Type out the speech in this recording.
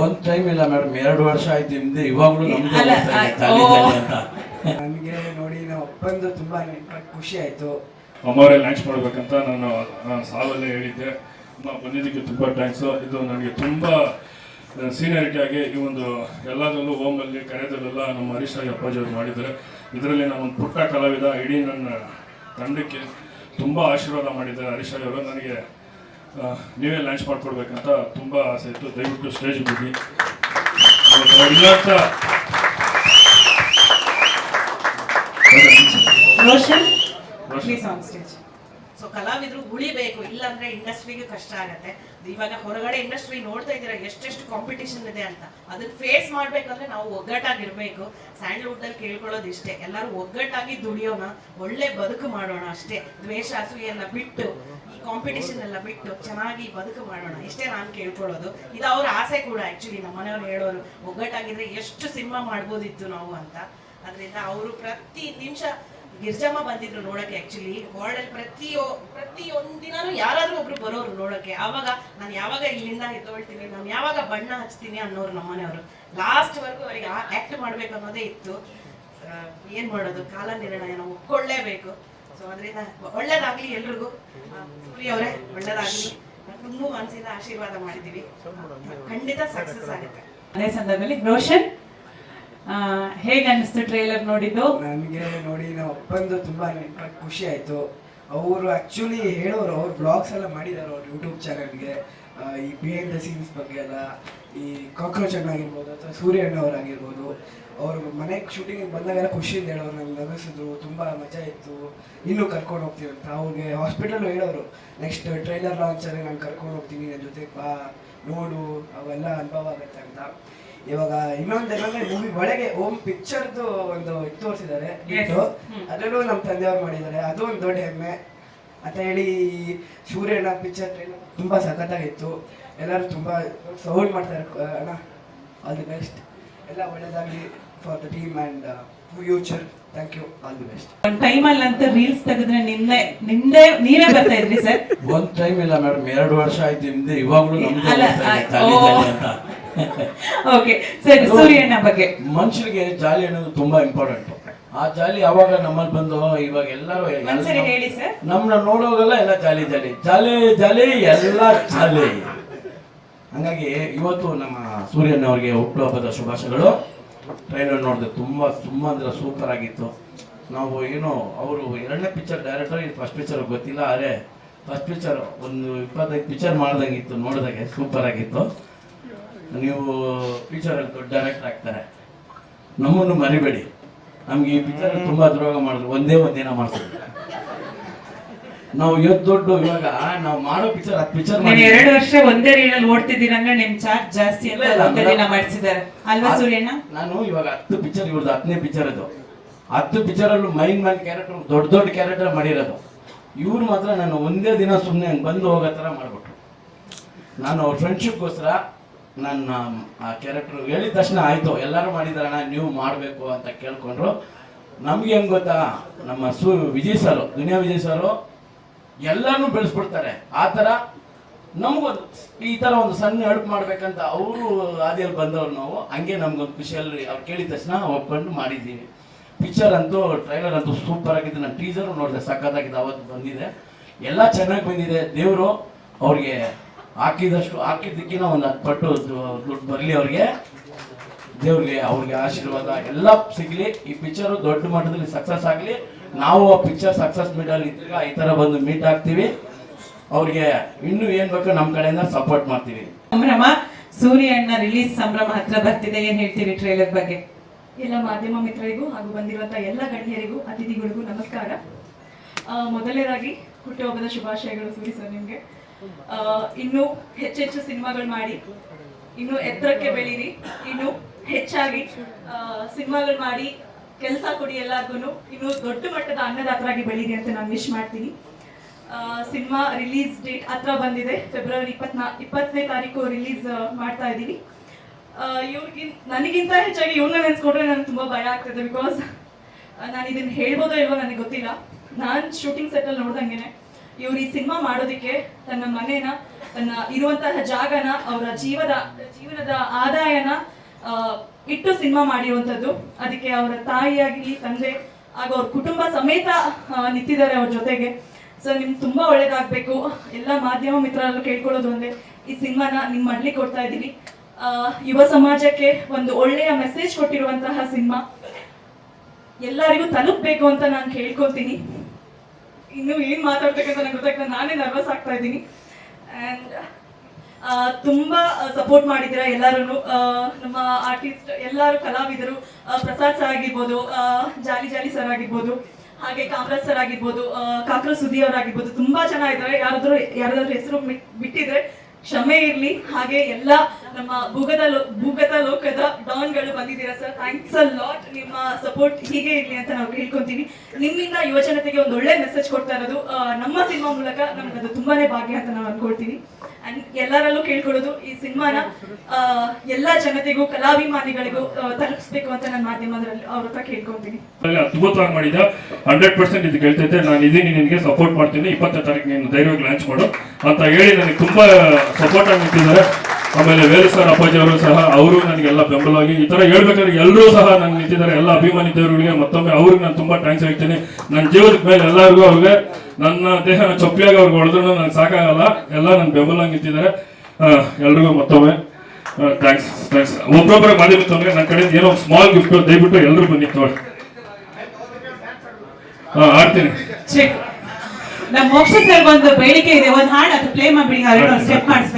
ಒಂದ್ ಟೈಮ್ ಇಲ್ಲ ಮೇಡಮ್ ಎರಡು ವರ್ಷ ಆಯ್ತು ನಿಮ್ಮದೇ ಇವಾಗ್ಲೂ ನಮ್ದು ಅಲ್ಲ, ಹೋಗ್ತಾ ತಾಲಿ ತಾಲಿ ಅಂತ. ನನಗೆ ನೋಡಿ ನಮ್ಮ ಅಪ್ಪಂದು ತುಂಬಾ ನೆನ್ಪಾಗಿ ಖುಷಿ ಆಯ್ತು. ಅಮ್ಮವರೇ ಲಾಂಚ್ ಮಾಡ್ಬೇಕಂತ ನಾನು ಆ, ಸಾವಲ್ಲೇ ಹೇಳಿದ್ದೆ. ಅಮ್ಮ ಬಂದಿದ್ದಕ್ಕೆ ತುಂಬ ಥ್ಯಾಂಕ್ಸು ಇದು ನನಗೆ ತುಂಬ ಸೀನಿಯರಿಟಿ ಆಗಿ ಈ ಒಂದು ಎಲ್ಲದರಲ್ಲೂ ಹೋಮಲ್ಲಿ ಕರೆದಲ್ಲೆಲ್ಲ ನಮ್ಮ ಹರೀಶ್ ರಾಯ್ ಅಪ್ಪಾಜಿ ಅವರು ಮಾಡಿದ್ದಾರೆ. ಇದರಲ್ಲಿ ನಾನು ಒಂದು ಪುಟ್ಟ ಕಲಾವಿದ ಇಡೀ ನನ್ನ ತಂಡಕ್ಕೆ ತುಂಬ ಆಶೀರ್ವಾದ ಮಾಡಿದ್ದಾರೆ ಹರೀಶ್ ರಾಯ್ ಅವರು. ನನಗೆ ನೀವೇ ಲಾಂಚ್ ಮಾಡಿಕೊಡ್ಬೇಕಂತ ತುಂಬ ಆಸೆ ಇತ್ತು. ದಯವಿಟ್ಟು ಸ್ಟೇಜ್ ಬಿಡಿ. ರೋಷನ್ ಅವ್ರಿಲ್ಲ ಸಾಂಗ್ ರೋಷನ್ ಸೊ ಕಲಾವಿದ್ರು ಉಳಿಬೇಕು, ಇಲ್ಲಾಂದ್ರೆ ಇಂಡಸ್ಟ್ರಿಗೆ ಕಷ್ಟ ಆಗತ್ತೆ. ಇವಾಗ ಹೊರಗಡೆ ಇಂಡಸ್ಟ್ರಿ ನೋಡ್ತಾ ಇದ್ದೀರಾ, ಎಷ್ಟೆಷ್ಟು ಕಾಂಪಿಟೇಷನ್ ಇದೆ ಅಂತ. ಅದನ್ನ ಫೇಸ್ ಮಾಡ್ಬೇಕಂದ್ರೆ ನಾವು ಒಗ್ಗಟ್ಟಾಗಿರ್ಬೇಕು. ಸ್ಯಾಂಡಲ್ವುಡ್ ಅಲ್ಲಿ ಕೇಳ್ಕೊಳ್ಳೋದು ಇಷ್ಟೇ. ಎಲ್ಲರೂ ಒಗ್ಗಟ್ಟಾಗಿ ದುಡಿಯೋಣ, ಒಳ್ಳೆ ಬದುಕು ಮಾಡೋಣ ಅಷ್ಟೇ. ದ್ವೇಷ ಅಸೂಯೆ ಎಲ್ಲ ಬಿಟ್ಟು, ಈ ಕಾಂಪಿಟೇಷನ್ ಎಲ್ಲ ಬಿಟ್ಟು ಚೆನ್ನಾಗಿ ಬದುಕು ಮಾಡೋಣ. ಇಷ್ಟೇ ನಾನು ಕೇಳ್ಕೊಳ್ಳೋದು. ಇದು ಅವ್ರ ಆಸೆ ಕೂಡ ಆಕ್ಚುಲಿ ನಮ್ಮ ಮನೆಯವ್ರು ಹೇಳೋರು. ಒಗ್ಗಟ್ಟಾಗಿದ್ರೆ ಎಷ್ಟು ಸಿನಿಮಾ ಮಾಡ್ಬೋದಿತ್ತು ನಾವು ಅಂತ. ಅದರಿಂದ ಅವರು ಪ್ರತಿ ನಿಮಿಷ ಗಿರ್ಜಮ್ಮ ಬಂದಿದ್ರು ನೋಡಕ್ಕೆ ಆಕ್ಚುಲಿ ವರ್ಲ್ಡ್ ಪ್ರತಿ ಪ್ರತಿ ಒಂದಿನಾನು ಯಾರಾದ್ರೂ ಒಬ್ರು ಬರೋರು ನೋಡಕ್ಕೆ ಆವಾಗ ನಾನು ಯಾವಾಗ ಇಲ್ಲಿಂದ ಎದ್ದೊಳ್ತೀನಿ ನಾನು ಯಾವಾಗ ಬಣ್ಣ ಹಚ್ತೀನಿ ಅನ್ನೋರು ನಮ್ಮನೆಯವರು. ಲಾಸ್ಟ್ ವರ್ಗು ಅವರಿಗೆ ಆಕ್ಟ್ ಮಾಡ್ಬೇಕು ಅನ್ನೋದೇ ಇತ್ತು. ಏನ್ ಮಾಡೋದು? ಕಾಲ ನಿರ್ಣಯ ನಾವು ಒಪ್ಕೊಳ್ಳೇಬೇಕು. ಸೊ ಅದರಿಂದ ಒಳ್ಳೇದಾಗ್ಲಿ ಎಲ್ರಿಗೂ. ಸೂರ್ಯ ಸೂರಿ ಅವರೇ ಒಳ್ಳೇದಾಗ್ಲಿ. ತುಂಬಾ ಮನಸ್ಸಿಂದ ಆಶೀರ್ವಾದ ಮಾಡಿದೀವಿ ಖಂಡಿತ ಸಕ್ಸಸ್ ಆಗುತ್ತೆ. ಅದೇ ಸಂದರ್ಭದಲ್ಲಿ ರೋಷನ್ ಹೇಗ್ ಅನಿಸ್ತು ಟ್ರೈಲರ್ ನೋಡಿದ್ದು? ನನಗೆ ನೋಡಿ, ನಾವು ಅಪ್ಪಂದು ತುಂಬಾ ಖುಷಿ ಆಯಿತು. ಅವರು ಆ್ಯಕ್ಚುಲಿ ಹೇಳೋರು, ಅವ್ರು ಬ್ಲಾಗ್ಸ್ ಎಲ್ಲ ಮಾಡಿದ್ದಾರೆ ಅವ್ರ ಯೂಟ್ಯೂಬ್ ಚಾನಲ್ಗೆ ಈ ಬಿಹೈಂಡ್ ದ ಸೀನ್ಸ್ ಬಗ್ಗೆ ಎಲ್ಲ, ಈ ಕಾಕ್ರೋಚ್ ಅಣ್ಣ ಆಗಿರ್ಬೋದು ಅಥವಾ ಸೂರ್ಯ ಅಣ್ಣ ಅವರಾಗಿರ್ಬೋದು ಅವರು ಮನೆಗೆ ಶೂಟಿಂಗ್ ಬಂದಾಗೆಲ್ಲ ಖುಷಿಯಿಂದ ಹೇಳೋರು, ನಂಗೆ ನಗಿಸಿದ್ರು ತುಂಬ ಮಜಾ ಇತ್ತು. ಇನ್ನೂ ಕರ್ಕೊಂಡು ಹೋಗ್ತೀವಿ ಅಂತ ಅವ್ರಿಗೆ ಹಾಸ್ಪಿಟಲ್ ಹೇಳೋರು ನೆಕ್ಸ್ಟ್ ಟ್ರೈಲರ್ ಲಾಂಚ್ ಅಲ್ಲಿ ನಾನು ಕರ್ಕೊಂಡು ಹೋಗ್ತೀನಿ ನನ್ನ ಜೊತೆ ಬಾ, ನೋಡು, ಅವೆಲ್ಲ ಅನುಭವ ಆಗುತ್ತೆ ಅಂತ. ಇವಾಗ ಇನ್ನೊಂದು ಏನಂದ್ರೆ ಮೂವಿ ಒಳಗೆ ಓಮ್ ಪಿಕ್ಚರ್ದು ಒಂದು ಇದು ತೋರಿಸಿದ್ದಾರೆ ಅದನ್ನು ಅದರಲ್ಲೂ ನಮ್ಮ ತಂದೆಯವ್ರು ಮಾಡಿದ್ದಾರೆ. ಅದು ಒಂದು ದೊಡ್ಡ ಹೆಮ್ಮೆ. ಅಂತ ಹೇಳಿ ಸೂರ್ಯನ ಪಿಕ್ಚರ್ ತುಂಬಾ ಸಖತ್ತಾಗಿತ್ತು. ಎಲ್ಲರೂ ತುಂಬಾ ಸಪೋರ್ಟ್ ಮಾಡ್ತಾರೆ ಅಣ್ಣ. ಆಲ್ ದಿ ಬೆಸ್ಟ್ ಎಲ್ಲ ಒಳ್ಳೇದಾಗಲಿ for the team and future thank you all the best ಒಂದ್ ಟೈಮಲ್ಲಿ ಅಂತ ರೀಲ್ಸ್ ತೆಗೆದ್ರೆ ನಿನ್ನೆ ನಿಂದೆ ನೀವೇ ಬರ್ತಾ ಇದ್ರಿ ಸರ್? ಒಂದು ಟೈಮ್ ಇಲ್ಲ ಮೇಡಮ್ ಎರಡು ವರ್ಷ ಆಯ್ತು ನಿಮ್ದೆ ಇವಾಗ್ಲೂ ನಮ್ದೇ ಅಂತ. ಓಕೆ ಸರಿ ಸೂರ್ಯನ ಬಗ್ಗೆ. ಮನುಷ್ಯರಿಗೆ ಜಾಲಿ ಅನ್ನೋದು ತುಂಬಾ ಇಂಪಾರ್ಟೆಂಟ್ ಆ ಜಾಲಿ ಅವಾಗ ನಮ್ಮಲ್ಲಿ ಬಂದು ಇವಾಗ ಎಲ್ಲರೂ ನಮ್ಮನ್ನ ನೋಡೋಗೆಲ್ಲ ಎಲ್ಲ ಜಾಲಿ ಜಾಲಿ. ಜಾಲಿ ಜಾಲಿ ಎಲ್ಲ ಜಾಲಿ. ಹಂಗಾಗಿ ಇವತ್ತು ನಮ್ಮ ಸೂರ್ಯನ ಅವ್ರಿಗೆ ಹುಟ್ಟುಹಬ್ಬದ ಶುಭಾಶಯಗಳು. ಟ್ರೈಲರ್ ನೋಡಿದೆ ತುಂಬಾ ತುಂಬಾ ಅಂದ್ರೆ ಸೂಪರ್ ಆಗಿತ್ತು. ನಾವು ಏನು ಅವರು ಎರಡನೇ ಪಿಕ್ಚರ್ ಡೈರೆಕ್ಟರ್ ಇದು ಫಸ್ಟ್ ಪಿಕ್ಚರ್ ಗೊತ್ತಿಲ್ಲ ಆದರೆ ಫಸ್ಟ್ ಪಿಕ್ಚರ್ ಒಂದು ಇಪ್ಪತ್ತೈದು ಪಿಕ್ಚರ್ ಮಾಡ್ದಂಗಿತ್ತು ನೋಡಿದಾಗೆ ಸೂಪರ್ ಆಗಿತ್ತು. ನೀವು ಫ್ಯೂಚರಲ್ಲಿ ದೊಡ್ಡ ಡೈರೆಕ್ಟರ್ ಆಗ್ತಾರೆ. ನಮ್ಮನ್ನು ಮರಿಬೇಡಿ. ನಮ್ಗೆ ಈ ಪಿಕ್ಚರ್ ತುಂಬಾ ದ್ರೋಹ ಮಾಡಿದ್ರು. ಒಂದೇ ಒಂದಿನ ಮಾಡ್ತಾರೆ. ನಾವು ಇವತ್ತು ದೊಡ್ಡ ಇವಾಗ ನಾವು ಮಾಡೋ ಪಿಕ್ಚರ್ ಆ ಪಿಕ್ಚರ್ ನೀವು ಎರಡು ವರ್ಷ ಒಂದೇ ರೀಲಲ್ಲಿ ಓಡ್ತಿದ್ದೀರ ಅಂದ್ರೆ ನಿಮ್ ಚಾರ್ಜ್ ಜಾಸ್ತಿ ಒಂದೇ ದಿನ ಮಾಡಿಸಿದ್ದಾರೆ. ಅಲ್ವಾ ಸೂರ್ಯಣ್ಣ? ನಾನು ಇವಾಗ ಹತ್ತು ಪಿಕ್ಚರ್ ಇವ್ರದ್ದು ಹತ್ತನೇ ಪಿಕ್ಚರ್ ಅದು. ಹತ್ತು ಪಿಕ್ಚರಲ್ಲೂ ಮೈನ್ ಮೈನ್ ಕ್ಯಾರೆಕ್ಟರ್ ದೊಡ್ಡ ದೊಡ್ಡ ಕ್ಯಾರೆಕ್ಟರ್ ಮಾಡಿರೋದು. ಇವ್ರು ಮಾತ್ರ ನಾನು ಒಂದೇ ದಿನ ಸುಮ್ಮನೆ ಬಂದು ಹೋಗೋ ಥರ ಮಾಡಿಬಿಟ್ರು. ನಾನು ಅವ್ರ ಫ್ರೆಂಡ್ಶಿಪ್ಗೋಸ್ಕರ ನನ್ನ, ಆ ಕ್ಯಾರೆಕ್ಟರ್ ಹೇಳಿದ ತಕ್ಷಣ ಆಯಿತು, ಎಲ್ಲರೂ ಮಾಡಿದಾರಣ ನೀವು ಮಾಡಬೇಕು ಅಂತ ಕೇಳ್ಕೊಂಡ್ರು. ನಮ್ಗೆ ಹೆಂಗ್ ಗೊತ್ತಾ, ನಮ್ಮ ಸು, ವಿಜಯ್ ಸರು ದುನಿಯಾ ವಿಜಯ್ ಸರು ಎಲ್ಲರನ್ನೂ ಬೆಳೆಸ್ಬಿಡ್ತಾರೆ. ಆ ಥರ ನಮಗೊಂದು, ಈ ಥರ ಒಂದು ಸಣ್ಣ ಹೆಲ್ಪ್ ಮಾಡ್ಬೇಕಂತ ಅವರು ಹಾದಿಯಲ್ಲಿ ಬಂದವ್ರು ನಾವು. ಹಂಗೆ ನಮ್ಗೊಂದು ಖುಷಿಯಲ್ಲಿ ಅವ್ರು ಕೇಳಿದ ತಕ್ಷಣ ಒಪ್ಕೊಂಡು ಮಾಡಿದ್ದೀವಿ ಪಿಕ್ಚರ್ ಅಂತೂ ಟ್ರೈಲರ್ ಅಂತೂ ಸೂಪರ್ ಆಗಿದೆ ನಾನು ಟೀಸರ್ ನೋಡಿದೆ ಸಕ್ಕತ್ತಾಗಿದೆ ಅವತ್ತು ಬಂದಿದೆ. ಎಲ್ಲ ಚೆನ್ನಾಗಿ ಬಂದಿದೆ. ದೇವರು ಅವ್ರಿಗೆ ಹಾಕಿದಷ್ಟು ಹಾಕಿದ್ದಕ್ಕಿಂತ ಒಂದು ಹತ್ತು ಪಟ್ಟು ದುಡ್ಡು ಬರಲಿ ಅವ್ರಿಗೆ. ದೇವ್ರಿಗೆ ಅವ್ರಿಗೆ ಆಶೀರ್ವಾದ. ಎಲ್ಲ ಸಿಗ್ಲಿ ಈ ಪಿಕ್ಚರು ದೊಡ್ಡ ಮಟ್ಟದಲ್ಲಿ ಸಕ್ಸಸ್ ಆಗಲಿ. ನಾವು ಆ ಪಿಕ್ಚರ್ ಸಕ್ಸಸ್ ಮೀಟಲ್ಲಿ ಇದ್ದಾಗ ಈ ಥರ ಬಂದು ಮೀಟ್ ಆಗ್ತೀವಿ. ಅವ್ರಿಗೆ ಇನ್ನೂ ಏನು ಬೇಕೋ ನಮ್ಮ ಕಡೆಯಿಂದ ಸಪೋರ್ಟ್ ಮಾಡ್ತೀವಿ. ಸಂಭ್ರಮ. ಸೂರ್ಯ ಅಣ್ಣ ರಿಲೀಸ್ ಸಂಭ್ರಮ ಹತ್ರ ಬರ್ತಿದೆ. ಏನು ಹೇಳ್ತೀರಿ ಟ್ರೈಲರ್ ಬಗ್ಗೆ? ಎಲ್ಲ ಮಾಧ್ಯಮ ಮಿತ್ರರಿಗೂ ಹಾಗೂ ಬಂದಿರುವಂಥ ಎಲ್ಲ ಗಣ್ಯರಿಗೂ ಅತಿಥಿಗಳಿಗೂ ನಮಸ್ಕಾರ. ಮೊದಲನೇದಾಗಿ ಹುಟ್ಟುಹಬ್ಬದ ಶುಭಾಶಯಗಳು ಸೂರಿ ಸರ್ ನಿಮಗೆ. ಇನ್ನು ಹೆಚ್ಚೆಚ್ಚು ಸಿನಿಮಾಗಳು ಮಾಡಿ. ಇನ್ನು ಎತ್ತರಕ್ಕೆ ಬೆಳೀರಿ. ಇನ್ನು ಹೆಚ್ಚಾಗಿ ಸಿನಿಮಾಗಳು ಮಾಡಿ. ಕೆಲಸ ಕೊಡಿ ಎಲ್ಲರಿಗೂ ಇನ್ನು ದೊಡ್ಡ ಮಟ್ಟದ ಅನ್ನದಾತರಾಗಿ ಬೆಳೀರಿ ಅಂತ ನಾನು ವಿಶ್ ಮಾಡ್ತೀನಿ. ಸಿನಿಮಾ ರಿಲೀಸ್ ಡೇಟ್ ಹತ್ರ ಬಂದಿದೆ. ಫೆಬ್ರವರಿ ಇಪ್ಪತ್ನಾ ಇಪ್ಪತ್ತನೇ ತಾರೀಕು ರಿಲೀಸ್ ಮಾಡ್ತಾ ಇದ್ದೀವಿ ಇವ್ರಿಗಿಂತ ನನಗಿಂತ ಹೆಚ್ಚಾಗಿ ಇವ್ರನ್ನ ನೆನೆಸ್ಕೊಂಡ್ರೆ ನನಗೆ ತುಂಬ ಭಯ ಆಗ್ತದೆ ಬಿಕಾಸ್ ನಾನು ಇದನ್ನು ಹೇಳ್ಬೋದೋ ಇಲ್ವೋ ನನಗೆ ಗೊತ್ತಿಲ್ಲ. ನಾನು ಶೂಟಿಂಗ್ ಸೆಟ್ಟಲ್ಲಿ ನೋಡ್ದಂಗೆನೆ ಇವ್ರು ಈ ಸಿನಿಮಾ ಮಾಡೋದಕ್ಕೆ ತನ್ನ ಮನೇನ, ತನ್ನ ಇರುವಂತಹ ಜಾಗನ, ಅವರ ಜೀವದ, ಜೀವನದ ಆದಾಯನ ಇಟ್ಟು ಸಿನಿಮಾ ಮಾಡಿರುವಂಥದ್ದು. ಅದಕ್ಕೆ ಅವರ ತಾಯಿಯಾಗಲಿ, ತಂದೆ ಹಾಗೂ ಅವ್ರ ಕುಟುಂಬ ಸಮೇತ ನಿಂತಿದ್ದಾರೆ ಅವ್ರ ಜೊತೆಗೆ. ಸೊ ನಿಮ್ಗೆ ತುಂಬಾ ಒಳ್ಳೇದಾಗಬೇಕು. ಎಲ್ಲ ಮಾಧ್ಯಮ ಮಿತ್ರರಲ್ಲೂ ಕೇಳ್ಕೊಳ್ಳೋದು ಒಂದೇ, ಈ ಸಿನಿಮಾನ ನಿಮ್ ಮಡ್ಲಿ ಕೊಡ್ತಾ ಇದ್ದೀವಿ. ಯುವ ಸಮಾಜಕ್ಕೆ ಒಂದು ಒಳ್ಳೆಯ ಮೆಸೇಜ್ ಕೊಟ್ಟಿರುವಂತಹ ಸಿನಿಮಾ. ಎಲ್ಲರಿಗೂ ತಲುಪಬೇಕು ಅಂತ ನಾನು ಕೇಳ್ಕೊತೀನಿ ಇನ್ನು ಏನ್ ಮಾತಾಡ್ಬೇಕಂತ ನಂಗೆ ಗೊತ್ತಾಗ್ತದೆ ನಾನೇ ನರ್ವಸ್ ಆಗ್ತಾ ಇದ್ದೀನಿ. ಆ್ಯಂಡ್ ತುಂಬಾ ಸಪೋರ್ಟ್ ಮಾಡಿದ್ದೀರಾ ಎಲ್ಲರೂ ನಮ್ಮ ಆರ್ಟಿಸ್ಟ್ ಎಲ್ಲರೂ ಕಲಾವಿದರು ಪ್ರಸಾದ್ ಸರ್ ಆಗಿರ್ಬೋದು ಜಾಲಿ ಜಾಲಿ ಸರ್ ಆಗಿರ್ಬೋದು, ಹಾಗೆ ಕಾಮರಾಜ್ ಸರ್ ಆಗಿರ್ಬೋದು ಕಾಕ್ರ ಸುದಿ ಅವರಾಗಿರ್ಬೋದು, ತುಂಬಾ ಜನ ಇದ್ದಾರೆ. ಯಾರಾದ್ರೂ ಯಾರಾದ್ರೂ ಹೆಸರು ಬಿಟ್ಟಿದ್ರೆ ಕ್ಷಮೆ ಇರ್ಲಿ. ಹಾಗೆ ಎಲ್ಲ ನಮ್ಮ ಭೂಗತ ಭೂಗತ ಲೋಕದ ಡಾನ್ಗಳು ಬಂದಿದ್ದೀರಾ ಸರ್? ಥ್ಯಾಂಕ್ಸ್ ಅ ಲಾಟ್ ನಿಮ್ಮ ಸಪೋರ್ಟ್ ಹೀಗೆ ಇರಲಿ ಅಂತ ನಾವು ಕೇಳ್ಕೊಂತೀವಿ. ನಿಮ್ಮಿಂದ ಯುವಜನತೆಗೆ ಒಂದು ಒಳ್ಳೆ ಮೆಸೇಜ್ ಕೊಡ್ತಾ ಇರೋದು ನಮ್ಮ ಸಿನಿಮಾ ಮೂಲಕ ನಮ್ಗದು ತುಂಬಾನೇ ಭಾಗ್ಯ ಅಂತ ನಾವು ಅನ್ಕೊಳ್ತೀವಿ. ಅಂಡ್ ಎಲ್ಲರಲ್ಲೂ ಕೇಳ್ಕೊಳ್ಳೋದು ಈ ಸಿನಿಮಾನ ಎಲ್ಲ ಜನತೆಗೂ, ಕಲಾಭಿಮಾನಿಗಳಿಗೂ ತಲುಪಿಸ್ಬೇಕು ಅಂತ ನನ್ನ ಮಾಧ್ಯಮದಲ್ಲಿ ಅವ್ರ ಹತ್ರ ಕೇಳ್ಕೊಂತೀನಿ. ಅದ್ಭುತವಾಗಿ ಮಾಡಿದ ಹಂಡ್ರೆಡ್ ಪರ್ಸೆಂಟ್ ಇದು ಕೇಳ್ತೈತೆ ನಾನು ಇದೀನಿ ನಿನಗೆ ಸಪೋರ್ಟ್ ಮಾಡ್ತೀನಿ. ಇಪ್ಪತ್ತನೇ ತಾರೀಕು ನೀನು ಧೈರ್ಯವಾಗಿ ಲಾಂಚ್ ಮಾಡು. ಅಂತ ಹೇಳಿ ನನಗೆ ತುಂಬಾ ಸಪೋರ್ಟ್ ಆಗಿ ನಿಂತಿದ್ದಾರೆ ಆಮೇಲೆ ವೇಲು ಸರ್ ಅಪ್ಪಾಜಿ ಅವರು ಸಹ ಅವರು ನನಗೆಲ್ಲ ಬೆಂಬಲವಾಗಿ ಈ ತರ ಹೇಳ್ಬೇಕಾದ್ರೆ ಎಲ್ಲರೂ ಸಹ ನನ್ನ ನಿಂತಿದ್ದಾರೆ, ಎಲ್ಲ ಅಭಿಮಾನಿ ದೇವರುಗಳಿಗೆ ಮತ್ತೊಮ್ಮೆ ಅವ್ರಿಗೆ ನಾನು ತುಂಬಾ ಥ್ಯಾಂಕ್ಸ್ ಹೇಳ್ತೀನಿ. ನನ್ನ ಜೀವದ ಮೇಲೆ ಎಲ್ಲರಿಗೂ ಅವ್ರಿಗೆ ನನ್ನ ದೇಹ ಚೊಪ್ಪಿಯಾಗಿ ಅವ್ರಿಗೆ ಹೊಡೆದ್ರು ನನಗೆ ಸಾಕಾಗಲ್ಲ, ಎಲ್ಲ ನನ್ನ ಬೆಂಬಲವಾಗಿ ನಿಂತಿದ್ದಾರೆ. ಎಲ್ರಿಗೂ ಮತ್ತೊಮ್ಮೆ ಥ್ಯಾಂಕ್ಸ್ ಥ್ಯಾಂಕ್ಸ್ ಒಬ್ಬೊಬ್ಬರ ಮಾಧ್ಯಮ ತೊಂದರೆ ನನ್ನ ಕಡೆ ಏನೋ ಸ್ಮಾಲ್ ಗಿಫ್ಟ್ ದಯವಿಟ್ಟು ಎಲ್ಲರೂ ಬನ್ನಿ ಹಾ ಆಡ್ತೀನಿ. ನಮ್ಮ ಮೋಕ್ಷ ಸರ್ ಒಂದು ಬೇಡಿಕೆ ಇದೆ, ಒಂದು ಹಾಡು ಅದು ಪ್ಲೇ ಮಾಡ್ಬಿಡಿ ಸ್ಟೆಪ್ ಮಾಡಿಸ್ಬೇಕು